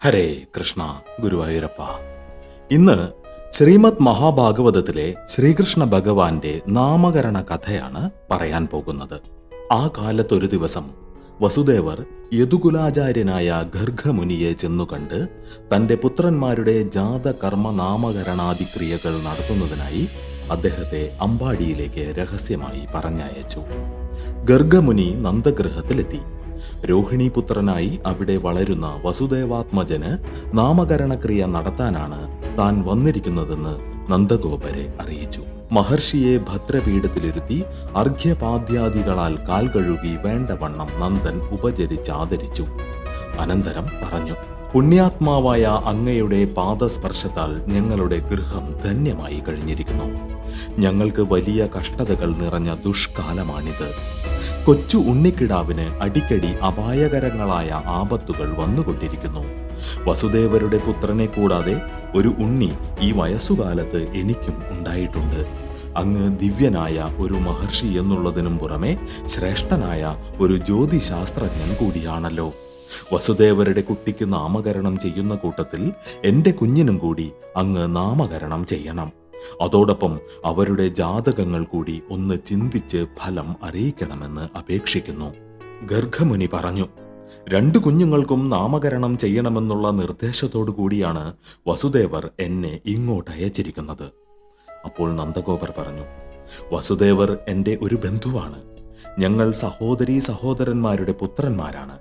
ഹരേ കൃഷ്ണ ഗുരുവായൂരപ്പ. ഇന്ന് ശ്രീമദ് മഹാഭാഗവതത്തിലെ ശ്രീകൃഷ്ണ ഭഗവാന്റെ നാമകരണ കഥയാണ് പറയാൻ പോകുന്നത്. ആ കാലത്തൊരു ദിവസം വസുദേവർ യദുകുലാചാര്യനായ ഗർഗമുനിയെ ചെന്നുകണ്ട് തന്റെ പുത്രന്മാരുടെ ജാതകർമ്മ നാമകരണാദി ക്രിയകൾ നടത്തുന്നതിനായി അദ്ദേഹത്തെ അമ്പാടിയിലേക്ക് രഹസ്യമായി പറഞ്ഞയച്ചു. ഗർഗമുനി നന്ദഗൃഹത്തിലെത്തി. രോഹിണീപുത്രനായി അവിടെ വളരുന്ന വസുദേവാത്മജന് നാമകരണക്രിയ നടത്താനാണ് താൻ വന്നിരിക്കുന്നതെന്ന് നന്ദഗോപരെ അറിയിച്ചു. മഹർഷിയെ ഭദ്രപീഠത്തിലിരുത്തി അർഘ്യപാദ്യാദികളാൽ കാൽ കഴുകി വേണ്ടവണ്ണം നന്ദൻ ഉപചരിച്ചാദരിച്ചു. അനന്തരം പറഞ്ഞു പുണ്യാത്മാവായ അങ്ങയുടെ പാദസ്പർശത്താൽ ഞങ്ങളുടെ ഗൃഹം ധന്യമായി കഴിഞ്ഞിരിക്കുന്നു. ഞങ്ങൾക്ക് വലിയ കഷ്ടതകൾ നിറഞ്ഞ ദുഷ്കാലമാണിത്. കൊച്ചു ഉണ്ണിക്കിടാവിന് അടിക്കടി അപായകരങ്ങളായ ആപത്തുകൾ വന്നുകൊണ്ടിരിക്കുന്നു. വസുദേവരുടെ പുത്രനെ കൂടാതെ ഒരു ഉണ്ണി ഈ വയസ്സുകാലത്ത് എനിക്കും ഉണ്ടായിട്ടുണ്ട്. അങ്ങ് ദിവ്യനായ ഒരു മഹർഷി എന്നുള്ളതിനും പുറമെ ശ്രേഷ്ഠനായ ഒരു ജ്യോതിശാസ്ത്രജ്ഞൻ കൂടിയാണല്ലോ. വസുദേവരുടെ കുട്ടിക്ക് നാമകരണം ചെയ്യുന്ന കൂട്ടത്തിൽ എന്റെ കുഞ്ഞിനും കൂടി അങ്ങ് നാമകരണം ചെയ്യണം. അതോടൊപ്പം അവരുടെ ജാതകങ്ങൾ കൂടി ഒന്ന് ചിന്തിച്ച് ഫലം അറിയിക്കണമെന്ന് അപേക്ഷിക്കുന്നു. ഗർഗമുനി പറഞ്ഞു രണ്ടു കുഞ്ഞുങ്ങൾക്കും നാമകരണം ചെയ്യണമെന്നുള്ള നിർദ്ദേശത്തോടു കൂടിയാണ് വസുദേവർ എന്നെ ഇങ്ങോട്ട് അയച്ചിരിക്കുന്നത്. അപ്പോൾ നന്ദഗോപർ പറഞ്ഞു വസുദേവർ എന്റെ ഒരു ബന്ധുവാണ്. ഞങ്ങൾ സഹോദരീ സഹോദരന്മാരുടെ പുത്രന്മാരാണ്.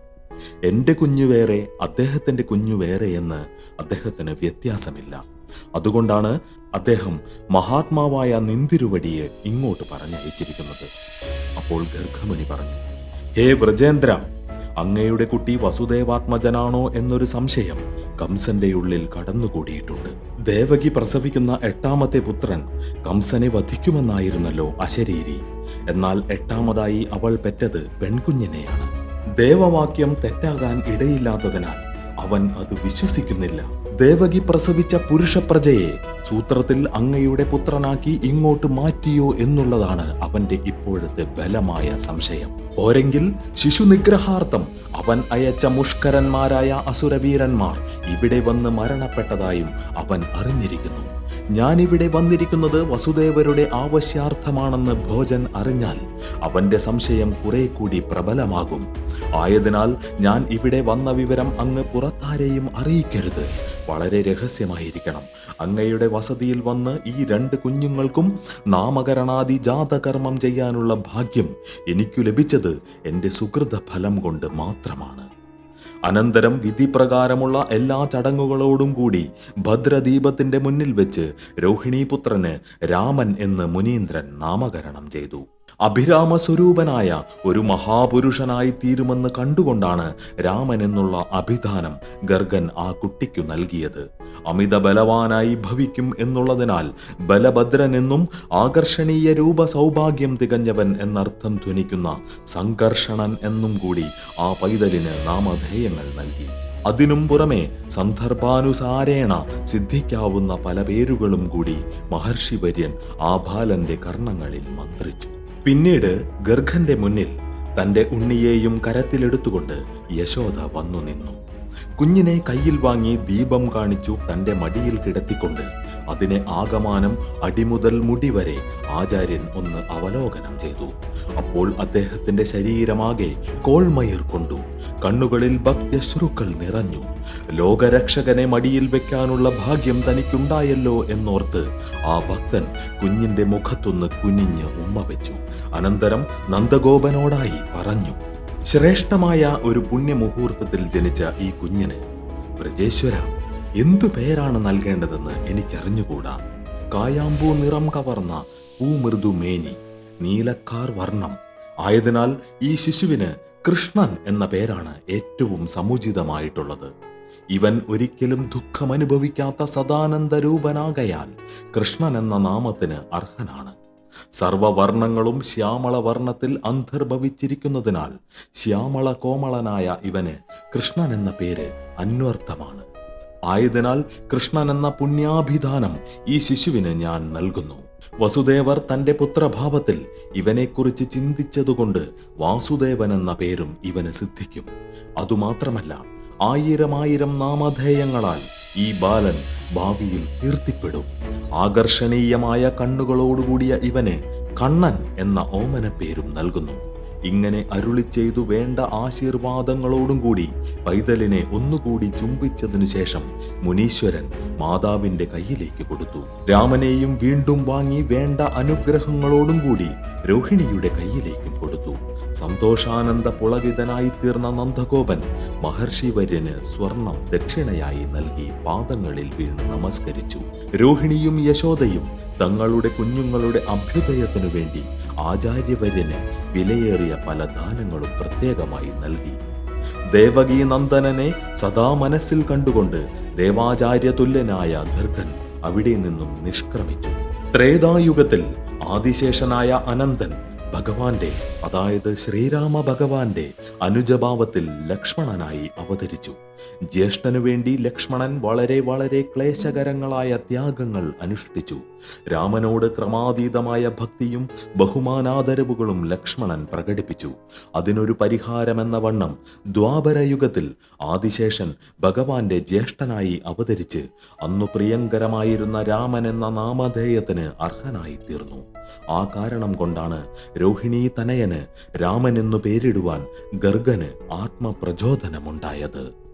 എന്റെ കുഞ്ഞു വേറെ അദ്ദേഹത്തിന്റെ കുഞ്ഞു വേറെ എന്ന് അദ്ദേഹത്തിന് വ്യത്യാസമില്ല. അതുകൊണ്ടാണ് അദ്ദേഹം മഹാത്മാവായ നിന്തിരുവടിയെ ഇങ്ങോട്ട് പറഞ്ഞയച്ചിരിക്കുന്നത്. അപ്പോൾ ഗർഗമുനി പറഞ്ഞു ഹേ വ്രജേന്ദ്ര അങ്ങയുടെ കുട്ടി വസുദേവാത്മജനാണോ എന്നൊരു സംശയം കംസന്റെ ഉള്ളിൽ കടന്നുകൂടിയിട്ടുണ്ട്. ദേവകി പ്രസവിക്കുന്ന എട്ടാമത്തെ പുത്രൻ കംസനെ വധിക്കുമെന്നായിരുന്നല്ലോ അശരീരി. എന്നാൽ എട്ടാമതായി അവൾ പെറ്റത് പെൺകുഞ്ഞിനെയാണ്. ദേവവാക്യം തെറ്റാകാൻ ഇടയില്ലാത്തതിനാൽ അവൻ അത് വിശ്വസിക്കുന്നില്ല. ദേവകി പ്രസവിച്ച പുരുഷപ്രജയെ സൂത്രത്തിൽ അങ്ങയുടെ പുത്രനാക്കി ഇങ്ങോട്ട് മാറ്റിയോ എന്നുള്ളതാണ് അവന്റെ ഇപ്പോഴത്തെ ബലമായ സംശയം. പോരെങ്കിൽ ശിശുനിഗ്രഹാർത്ഥം അവൻ അയച്ച മുഷ്കരന്മാരായ അസുരവീരന്മാർ ഇവിടെ വന്ന് മരണപ്പെട്ടതായും അവൻ അറിഞ്ഞിരിക്കുന്നു. ഞാനിവിടെ വന്നിരിക്കുന്നത് വസുദേവരുടെ ആവശ്യാർത്ഥമാണെന്ന് ഭോജൻ അറിഞ്ഞാൽ അവന്റെ സംശയം കുറെ കൂടി പ്രബലമാകും. ആയതിനാൽ ഞാൻ ഇവിടെ വന്ന വിവരം അങ്ങ് പുറത്താരെയും അറിയിക്കരുത്. വളരെ രഹസ്യമായിരിക്കണം. അങ്ങയുടെ വസതിയിൽ വന്ന് ഈ രണ്ട് കുഞ്ഞുങ്ങൾക്കും നാമകരണാദി ജാതകർമ്മം ചെയ്യാനുള്ള ഭാഗ്യം എനിക്കു ലഭിച്ചത് എന്റെ സുഹൃത ഫലം കൊണ്ട് മാത്രമാണ്. അനന്തരം വിധിപ്രകാരമുള്ള എല്ലാ ചടങ്ങുകളോടും കൂടി ഭദ്രദീപത്തിന്റെ മുന്നിൽ വെച്ച് രോഹിണീപുത്രന് രാമൻ എന്ന് മുനീന്ദ്രൻ നാമകരണം ചെയ്തു. അഭിരാമ സ്വരൂപനായ ഒരു മഹാപുരുഷനായി തീരുമെന്ന് കണ്ടുകൊണ്ടാണ് രാമൻ എന്നുള്ള അഭിധാനം ഗർഗൻ ആ കുട്ടിക്കു നൽകിയത്. അമിത ബലവാനായി ഭവിക്കും എന്നുള്ളതിനാൽ ബലഭദ്രൻ എന്നും ആകർഷണീയ രൂപ സൗഭാഗ്യം തികഞ്ഞവൻ എന്നർത്ഥം ധ്വനിക്കുന്ന സംഘർഷണൻ എന്നും കൂടി ആ പൈതലിന് നാമധേയങ്ങൾ നൽകി. അതിനും പുറമെ സന്ദർഭാനുസാരേണ സിദ്ധിക്കാവുന്ന പല പേരുകളും കൂടി മഹർഷി വര്യൻ ആ ബാലന്റെ കർണങ്ങളിൽ മന്ത്രിച്ചു. പിന്നീട് ഗർഗന്റെ മുന്നിൽ തന്റെ ഉണ്ണിയെയും കരത്തിലെടുത്തുകൊണ്ട് യശോദ വന്നു നിന്നു. കുഞ്ഞിനെ കയ്യിൽ വാങ്ങി ദീപം കാണിച്ചു തന്റെ മടിയിൽ കിടത്തിക്കൊണ്ട് അതിനെ ആകമാനം അടിമുതൽ മുടി വരെ ആചാര്യൻ ഒന്ന് അവലോകനം ചെയ്തു. അപ്പോൾ അദ്ദേഹത്തിന്റെ ശരീരമാകെ കോൾമയിർ കൊണ്ടു. കണ്ണുകളിൽ ഭക്തശ്രുക്കൾ നിറഞ്ഞു. ലോകരക്ഷകനെ മടിയിൽ വെക്കാനുള്ള ഭാഗ്യം തനിക്കുണ്ടായല്ലോ എന്നോർത്ത് ആ ഭക്തൻ കുഞ്ഞിന്റെ മുഖത്തൊന്ന് കുനിഞ്ഞ് ഉമ്മ വെച്ചു. അനന്തരം നന്ദഗോപനോടായി പറഞ്ഞു. ശ്രേഷ്ഠമായ ഒരു പുണ്യമുഹൂർത്തത്തിൽ ജനിച്ച ഈ കുഞ്ഞിന് ബ്രജേശ്വര എന്തു പേരാണ് നൽകേണ്ടതെന്ന് എനിക്കറിഞ്ഞുകൂടാ. കായാമ്പൂ നിറം കവർന്ന പൂമൃദു മേനി നീലക്കാർ വർണം. ആയതിനാൽ ഈ ശിശുവിന് കൃഷ്ണൻ എന്ന പേരാണ് ഏറ്റവും സമുചിതമായിട്ടുള്ളത്. ഇവൻ ഒരിക്കലും ദുഃഖമനുഭവിക്കാത്ത സദാനന്ദ രൂപനാകയാൽ കൃഷ്ണൻ എന്ന നാമത്തിന് അർഹനാണ്. സർവവർണങ്ങളും ശ്യാമള വർണത്തിൽ അന്തർഭവിച്ചിരിക്കുന്നതിനാൽ ശ്യാമള കോമളനായ ഇവന് കൃഷ്ണൻ എന്ന പേര് അന്വർത്ഥമാണ്. ആയതിനാൽ കൃഷ്ണൻ എന്ന പുണ്യാഭിധാനം ഈ ശിശുവിന് ഞാൻ നൽകുന്നു. വസുദേവർ തന്റെ പുത്രഭാവത്തിൽ ഇവനെക്കുറിച്ച് ചിന്തിച്ചതുകൊണ്ട് വാസുദേവൻ എന്ന പേരും ഇവന് സിദ്ധിക്കും. അതുമാത്രമല്ല ആയിരം ആയിരം നാമധേയങ്ങളാൽ ഈ ബാലൻ ഭാവിയിൽ കീർത്തിപ്പെടും. ആകർഷണീയമായ കണ്ണുകളോടുകൂടിയ ഇവനെ കണ്ണൻ എന്ന ഓമന പേരും നൽകുന്നു. ഇങ്ങനെ അരുളി ചെയ്തു വേണ്ട ആശീർവാദങ്ങളോടും കൂടി പൈതലിനെ ഒന്നുകൂടി ചുംബിച്ചതിനു ശേഷം മുനീശ്വരൻ മാതാവിന്റെ കയ്യിലേക്ക് കൊടുത്തു. രാമനെയും വീണ്ടും വാങ്ങി വേണ്ട അനുഗ്രഹങ്ങളോടും കൂടി രോഹിണിയുടെ കയ്യിലേക്കും കൊടുത്തു. സന്തോഷാനന്ദ പുളകിതനായി തീർന്ന നന്ദഗോപൻ മഹർഷി വര്യന് സ്വർണം ദക്ഷിണയായി നൽകി പാദങ്ങളിൽ വീണ് നമസ്കരിച്ചു. രോഹിണിയും യശോദയും തങ്ങളുടെ കുഞ്ഞുങ്ങളുടെ അഭ്യുദയത്തിനു വേണ്ടി ആചാര്യവര്യന് വിലയേറിയ പല ദാനങ്ങളും പ്രത്യേകമായി നൽകി. ദേവകീ നന്ദനനെ സദാ മനസ്സിൽ കണ്ടുകൊണ്ട് ദേവാചാര്യ തുല്യനായ ഗർഗൻ അവിടെ നിന്നും നിഷ്ക്രമിച്ചു. ത്രേതായുഗത്തിൽ ആദിശേഷനായ അനന്തൻ ഭഗവാന്റെ അതായത് ശ്രീരാമ ഭഗവാന്റെ അനുജഭാവത്തിൽ ലക്ഷ്മണനായി അവതരിച്ചു. ജ്യേഷ്ഠനു വേണ്ടി ലക്ഷ്മണൻ വളരെ വളരെ ക്ലേശകരങ്ങളായ ത്യാഗങ്ങൾ അനുഷ്ഠിച്ചു. രാമനോട് ക്രമാതീതമായ ഭക്തിയും ബഹുമാനാദരവുകളും ലക്ഷ്മണൻ പ്രകടിപ്പിച്ചു. അതിനൊരു പരിഹാരമെന്ന വണ്ണം ദ്വാപരയുഗത്തിൽ ആദിശേഷൻ ഭഗവാന്റെ ജ്യേഷ്ഠനായി അവതരിച്ച് അന്നു പ്രിയങ്കരമായിരുന്ന രാമൻ എന്ന നാമധേയത്തിന് അർഹനായി തീർന്നു ആ കാരണം കൊണ്ടാണ് രോഹിണി തനയന് രാമൻ എന്നു പേരിടുവാൻ ഗർഗന് ആത്മപ്രചോദനമുണ്ടായത്.